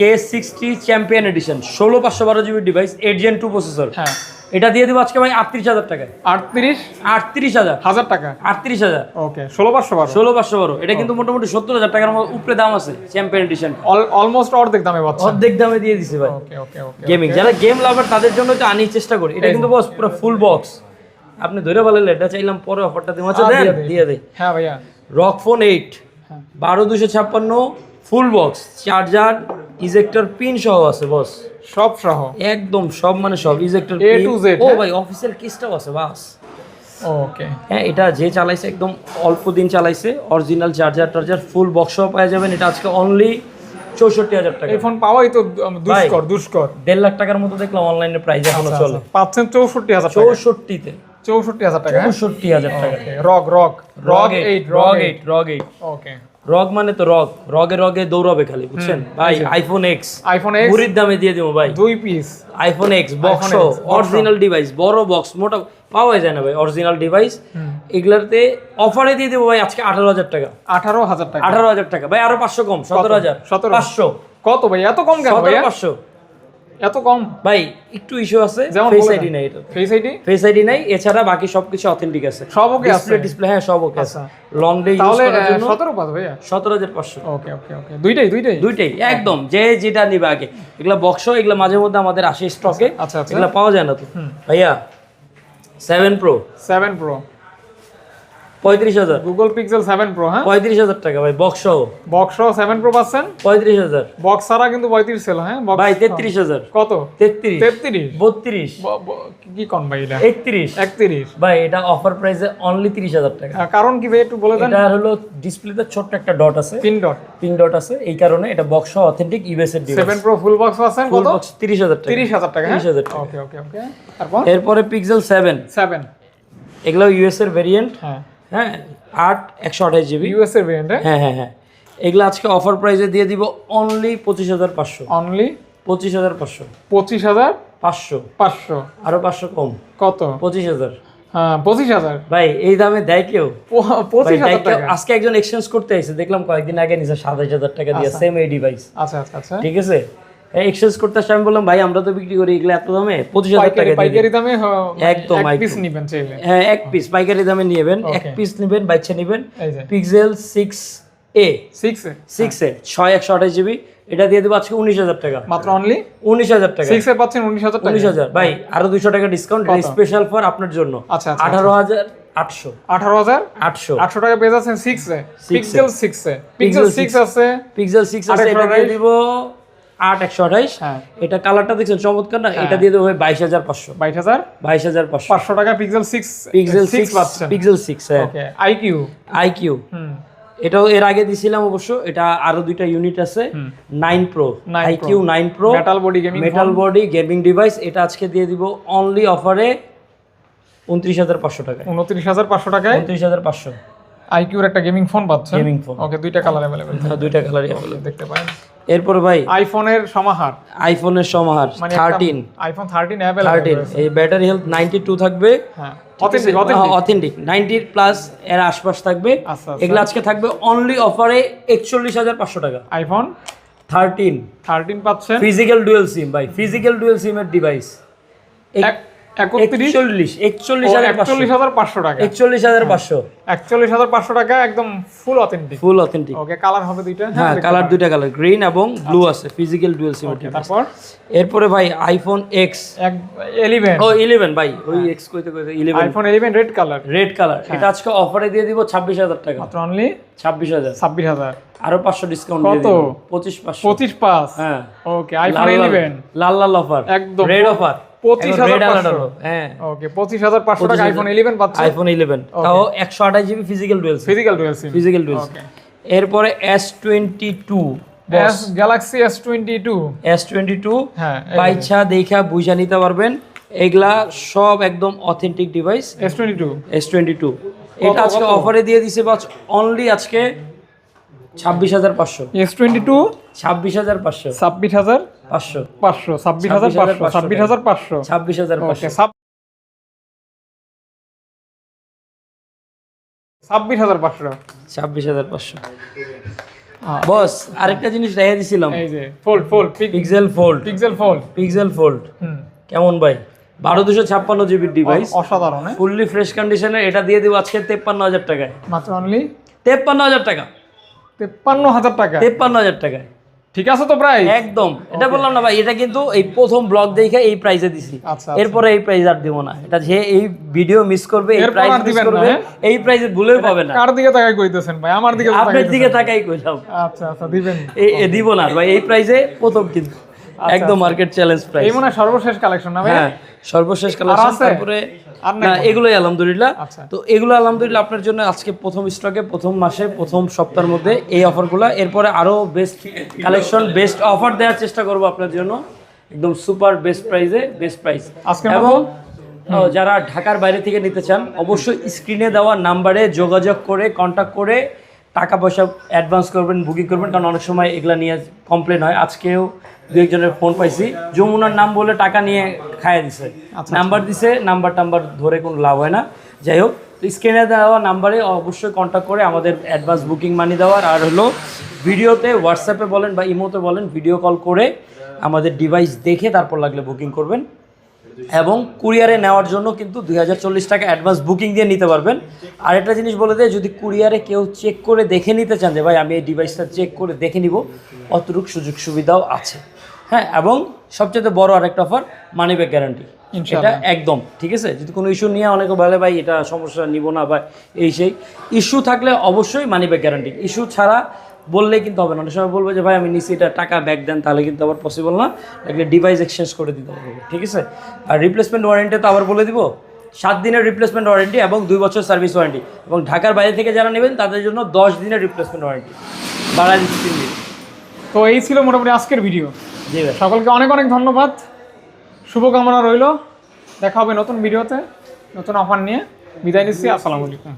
কে সিক্সটি চ্যাম্পিয়ন এডিশন ষোলো পাঁচশো বারো GB device eight Gen two processor হ্যাঁ। এটা দিয়ে দিব আজকে ভাই আটত্রিশ হাজার টাকায়। আটত্রিশ? আটত্রিশ হাজার। হাজার টাকা? আটত্রিশ হাজার। ওকে ষোলো পাঁচশো বারো। ষোলো পাঁচশো বারো। এটা কিন্তু মোটামুটি সত্তর হাজার টাকার উপরে দাম আছে চ্যাম্পিয়ন এডিশন অলমোস্ট অর্ধেক দামে পাচ্ছেন। অর্ধেক দামে দিয়ে দিছে ভাই। ওকে ওকে ওকে গেমিং যারা গেম লাভার তাদের জন্য তো আনি চেষ্টা করি। এটা কিন্তু বস পুরো ফুল বক্স আপনি ধরে বলেন এটা চাইলাম পরে অফারটা দিব। আচ্ছা দেন দিয়ে দেই। দেয় হ্যাঁ ভাইয়া। ROG phone eight. বারো দুশো ছাপ্পান্ন full box charger ejector pin সহ আছে বস সব সহ। একদম সব মানে সব। ইজেক্টর এ টু জেড ও হ্যাঁ? ভাই অফিসিয়াল কেসটাও আছে বাস। ওকে হ্যাঁ এটা যে চালাইছে একদম অল্প দিন চালাইছে। অরিজিনাল চার্জার টার্জার ফুল বক্সও পাওয়া যাবেন। এটা আজকে অনলি চৌষট্টি হাজার টাকা। এই ফোন পাওয়াই তো দুষ্কর দুষ্কর। দেড় লাখ টাকার মতো দেখলাম অনলাইনে প্রাইস এখনও চলে। পাচ্ছেন চৌষট্টি হাজার চৌষট্টিতে। চৌষট্টি হাজার টাকা হ্যাঁ? চৌষট্টি হাজার টাকা। রগ রগ রগ এইট রগ রগ এইট রগ এইট ওকে রগ মানে তো রগ রগে রগে দৌড়াবে খালি বুঝছেন? ভাই আইফোন এক্স আইফোন এক্স বুড়ির দামে দিয়ে দেবো ভাই। দুই piece iPhone X box original device বড় বক্স মোটা পাওয়া যায় না ভাই অরিজিনাল ডিভাইস এগুলাতে অফারে দিয়ে দেবো ভাই আজকে আঠারো হাজার টাকা। আঠারো হাজার টাকা। আঠারো হাজার টাকা ভাই আরও পাঁচশো কম সতেরো হাজার সতেরো? পাঁচশো। কত ভাই? এত কম কেন পাঁচশো। এত কম? ভাই একটু ইস্যু আছে যেমন ফেস আইডি নাই এটা। ফেস আইডি ফেস আইডি নাই এছাড়া বাকি সবকিছু অথেন্টিক আছে। সব ওকে আছে। ডিসপ্লে ডিসপ্লে হ্যাঁ সব ওকে আছে। লং ডে ইউজ করার জন্য সতেরো পাঁচ ভাইয়া? সতেরো হাজার পাঁচশো। ওকে ওকে ওকে দুইটাই দুইটাই? দুইটাই একদম যে যেটা নিবে আগে। এগুলা বক্স এগুলা মাঝে মধ্যে আমাদের আসে স্টকে আচ্ছা আচ্ছা। এগুলা পাওয়া যায় না তো। ভাইয়া সেভেন প্রো সেভেন প্রো পঁয়ত্রিশ হাজার। গুগল পিক্সেল সেভেন প্রো হ্যাঁ? পঁয়ত্রিশ হাজার টাকা ভাই বক্স বক্স সেভেন প্রো পাচ্ছেন? পঁয়ত্রিশ হাজার। বক্স ছাড়া কিন্তু পঁয়ত্রিশ ছিল হ্যাঁ? ভাই তেত্রিশ হাজার। কত? তেত্রিশ। তেত্রিশ? বত্রিশ। কি ভাই এটা? একত্রিশ। একত্রিশ। ভাই এটা অফার প্রাইসে অনলি তিরিশ হাজার টাকা। আহ, কারণ কি ভাই একটু বলে দেন? এটা হলো ডিসপ্লেতে ছোট্ট একটা ডট আছে। পিন ডট পিন ডট আছে। এই কারণে এটা বক্স অথেন্টিক ইউএস এর সেভেন প্রো ফুল বক্স পাচ্ছেন কত? তিরিশ হাজার টাকা। তিরিশ হাজার টাকা তিরিশ হাজার টাকা। ওকে ওকে ওকে তারপর? এরপরে পিক্সেল সেভেন সেভেন এগুলো ইউএস এর ভেরিয়েন্ট হ্যাঁ। হ্যাঁ আট একশো আঠাশ জিবি। ইউএস এর ভেরিয়েন্ট হ্যাঁ? হ্যাঁ হ্যাঁ এগুলো আজকে অফার প্রাইসে দিয়ে দিব অনলি পঁচিশ হাজার পাঁচশো। অনলি পঁচিশ হাজার পাঁচশো। পঁচিশ হাজার পাঁচশো। পাঁচশো। আরও পাঁচশো কম। কত? পঁচিশ হাজার। হ্যাঁ পঁচিশ হাজার। ভাই এই দামে দেয় কেউ? পঁচিশ হাজার টাকা। আজকে একজন এক্সচেঞ্জ করতে এসেছে দেখলাম কয়েকদিন আগে নিচে সাতাশ হাজার টাকা দিয়ে সেম এই ডিভাইস আচ্ছা আচ্ছা আচ্ছা। ঠিক আছে? এক্সচেঞ্জ করতে আসলে আমি বললাম ভাই আমরা তো বিক্রি করি এগুলো এত দামে? পঁচিশ হাজার টাকা পাইকারি দিয়ে পাইকারি দামে একদম, এক পিস নিবেন হ্যাঁ এক পিস পাইকারি দামে নিবেন এক পিস নেবেন বাচ্চা নেবেন। Pixel six A six six A ছয় একশো আঠাশ জিবি এটা দিয়ে দেবো আজকে উনিশ হাজার টাকা। মাত্র অনলি উনিশ হাজার টাকা। সিক্স এ পাচ্ছেন উনিশ হাজার উনিশ হাজার। ভাই আরও দুশো টাকা ডিসকাউন্ট স্পেশাল ফর আপনার জন্য। আচ্ছা আচ্ছা আঠারো হাজার আটশো। আঠারো হাজার? আটশো। আটশো টাকা পেয়ে যাচ্ছেন six A A. Pixel six A Pixel six আছে। পিক্সেল সিক্স আছে এটা দিয়ে আঠাশ। দিব আট একশো আঠাইশ। হ্যাঁ। এটা কালারটা দেখছেন চমৎকার না? এটা দিয়ে দেবো বাইশ হাজার পাঁচশো। বাইশ হাজার? বাইশ হাজার পাঁচশো। পাঁচশো টাকা Pixel six Pixel six Pixel six হ্যাঁ। আইকিউ আইকিউ এটাও এর আগে দিছিলাম অবশ্য। এটা আরও দুইটা ইউনিট আছে। Nine pro 9 IQ nine pro metal body gaming metal body gaming device এটা আজকে দিয়ে দিব অনলি অফারে উনত্রিশ হাজার পাঁচশো টাকা উনত্রিশ হাজার পাঁচশো টাকায়? উনত্রিশ হাজার পাঁচশো। আইকিউর একটা গেমিং ফোন পাচ্ছেন। গেমিং ফোন ওকে দুইটা কালার অ্যাভেলেবেল দুইটা কালারই অ্যাভেলেবল দেখতে পারেন। এরপরে ভাই আইফোনের সমাহার। আইফোনের সমাহার মানে thirteen iPhone thirteen available thirteen এই ব্যাটারি হেলথ নাইনটি টু থাকবে। হ্যাঁ অথেন্টিক অথেন্টিক অথেন্টিক নাইনটির প্লাস এর আশপাশ থাকবে। আচ্ছা, আচ্ছা। এগুলো আজকে থাকবে অনলি অফারে একচল্লিশ হাজার পাঁচশো টাকা। আইফোন? থার্টিন থার্টিন পাচ্ছেন। ফিজিক্যাল ডুয়েল সিম ভাই। ফিজিক্যাল ডুয়েল সিমের ডিভাইস একচল্লিশ হাজার পাঁচশো। টাকা। একচল্লিশ হাজার পাঁচশো। একচল্লিশ হাজার পাঁচশো টাকা একদম full authentic full authentic okay colour হবে দুইটা হ্যাঁ? কালার দুইটা কালার গ্রিন এবং ব্লু আছে ফিজিক্যাল ডুয়েল সিমের তারপর? এরপরে ভাই আইফোন এক্স ইলেভেন ও ইলেভেন ভাই ওই এক্স কইতে কইতে eleven iPhone eleven red colour red colour এটা আজকে অফারে দিয়ে দিব ছাব্বিশ হাজার টাকা। মাত্র অনলি ছাব্বিশ হাজার। ছাব্বিশ হাজার। আরও পাঁচশো ডিসকাউন্ট কত? পঁচিশ পাঁচশো। পঁচিশ পাঁচ? হ্যাঁ। ওকে আইফোন ইলেভেন লাল লাল অফার একদম। রেড অফার টাকা আইফোন ইলেভেন পাচ্ছে। আইফোন ইলেভেন তাও একশো আঠাশ GB physical dual physical dual physical dual এরপরে S twenty two S Galaxy S twenty two S twenty two হ্যাঁ দেখা বুঝা নিতে পারবেন। এগুলা সব একদম authentic device S twenty two S twenty two এটা আজকে? অফারে দিয়ে দিছে বাস অনলি আজকে ছাব্বিশ হাজার পাঁচশো। S twenty two? ছাব্বিশ হাজার পাঁচশো। ছাব্বিশ হাজার পাঁচশো। পাঁচশো। ছাব্বিশ হাজার পাঁচশো ছাব্বিশ হাজার পাঁচশো। ছাব্বিশ হাজার পাঁচশো। ছাব্বিশ হাজার পাঁচশো। ছাব্বিশ হাজার পাঁচশো। হ্যাঁ। বস আরেকটা জিনিস রেখে দিছিলাম। এই যে Fold Fold Pixel Fold Pixel Fold Pixel Fold কেমন ভাই? বারো দুশো ছাপ্পান্ন জিবির ডিভাইস অসাধারণ হ্যাঁ? ফুললি ফ্রেশ কন্ডিশনে এটা দিয়ে দেবো আজকে তেপ্পান্ন হাজার টাকায়। মাত্র অনলি তেপ্পান্ন হাজার টাকা। তেপ্পান্ন হাজার টাকা। তেপ্পান্ন হাজার টাকায় ঠিক আছে তো প্রাইস একদম। এটা বললাম না ভাই এটা কিন্তু এই প্রথম ব্লগ দেখে এই প্রাইসে দিছি। আচ্ছা এরপরে এই প্রাইস আর দিব না। এটা যে এই ভিডিও মিস করবে এই প্রাইস মিস করবে হ্যাঁ? এই প্রাইসে ভুলেও পাবে না। কার দিকে তাকাই কইতেছেন ভাই? আমার দিকে আপনার দিকে তাকাই কইলাম। আচ্ছা আচ্ছা দিবেন। এ দিব না ভাই এই প্রাইসে প্রথম কিন্তু। একদম মার্কেট চ্যালেঞ্জ প্রাইস এই মনে সর্বশেষ কালেকশন না ভাই? হ্যাঁ সর্বশেষ কালেকশন? তারপরে না এগুলোই আলহামদুলিল্লাহ। আচ্ছা। তো এগুলো আলহামদুলিল্লাহ আপনার জন্য আজকে প্রথম স্টকে প্রথম মাসে প্রথম সপ্তাহের মধ্যে এই অফারগুলো এরপরে আরও বেস্ট কালেকশন বেস্ট অফার দেওয়ার চেষ্টা করব আপনার জন্য। একদম সুপার বেস্ট প্রাইসে বেস্ট প্রাইস এবং যারা ঢাকার বাইরে থেকে নিতে চান অবশ্যই স্ক্রিনে দেওয়া নাম্বারে যোগাযোগ করে কন্ট্যাক্ট করে টাকা পয়সা অ্যাডভান্স করবেন বুকিং করবেন। কারণ অনেক সময় এগুলা নিয়ে কমপ্লেন হয়। আজকেও দু একজনের ফোন পাইছি। যমুনার নাম বলে টাকা নিয়ে খাইয়ে দিছে। নাম্বার দিছে নাম্বার টাম্বার ধরে কোনো লাভ হয় না। যাই হোক স্ক্রিনে দেওয়া নাম্বারে অবশ্যই কন্ট্যাক্ট করে আমাদের অ্যাডভান্স বুকিং মানি দেওয়ার। আর হলো ভিডিওতে হোয়াটসঅ্যাপে বলেন বা ইমোতে বলেন ভিডিও কল করে আমাদের ডিভাইস দেখে তারপর লাগলে বুকিং করবেন। এবং কুরিয়ারে নেওয়ার জন্য কিন্তু দুই হাজার চল্লিশ টাকা অ্যাডভান্স বুকিং দিয়ে নিতে পারবেন। আর একটা জিনিস বলে দেয় যদি কুরিয়ারে কেউ চেক করে দেখে নিতে চান যে ভাই আমি এই ডিভাইসটা চেক করে দেখে নিব। অতটুক সুযোগ সুবিধাও আছে। হ্যাঁ এবং সবচেয়ে বড় আরেকটা অফার মানি ব্যাক গ্যারান্টি এটা একদম ঠিক আছে? যদি কোনো ইস্যু নিয়ে অনেকে বলে ভাই এটা সমস্যা নিব না বা এই সেই ইস্যু থাকলে অবশ্যই মানি ব্যাক গ্যারান্টি ইস্যু ছাড়া বললে কিন্তু হবে না। অনেক সময় বলব যে ভাই আমি নিচে এটা টাকা ব্যাক দেন তাহলে কিন্তু আবার পসিবল না। লাগলে ডিভাইস এক্সচেঞ্জ করে দিতে হবে ঠিক আছে? আর রিপ্লেসমেন্ট ওয়ারেন্টি তো আবার বলে দিব সাত দিনের রিপ্লেসমেন্ট ওয়ারেন্টি এবং দুই বছর সার্ভিস ওয়ারেন্টি এবং ঢাকার বাইরে থেকে যারা নেবেন তাদের জন্য দশ দিনের রিপ্লেসমেন্ট ওয়ারেন্টি বাড়াই দিচ্ছি তিন দিন। তো এই ছিল মোটামুটি আজকের ভিডিও জি ভাই। সকলকে অনেক অনেক ধন্যবাদ। শুভকামনা রইল। দেখা হবে নতুন ভিডিওতে নতুন অফার নিয়ে। বিদায় নিচ্ছি আসসালামু আলাইকুম।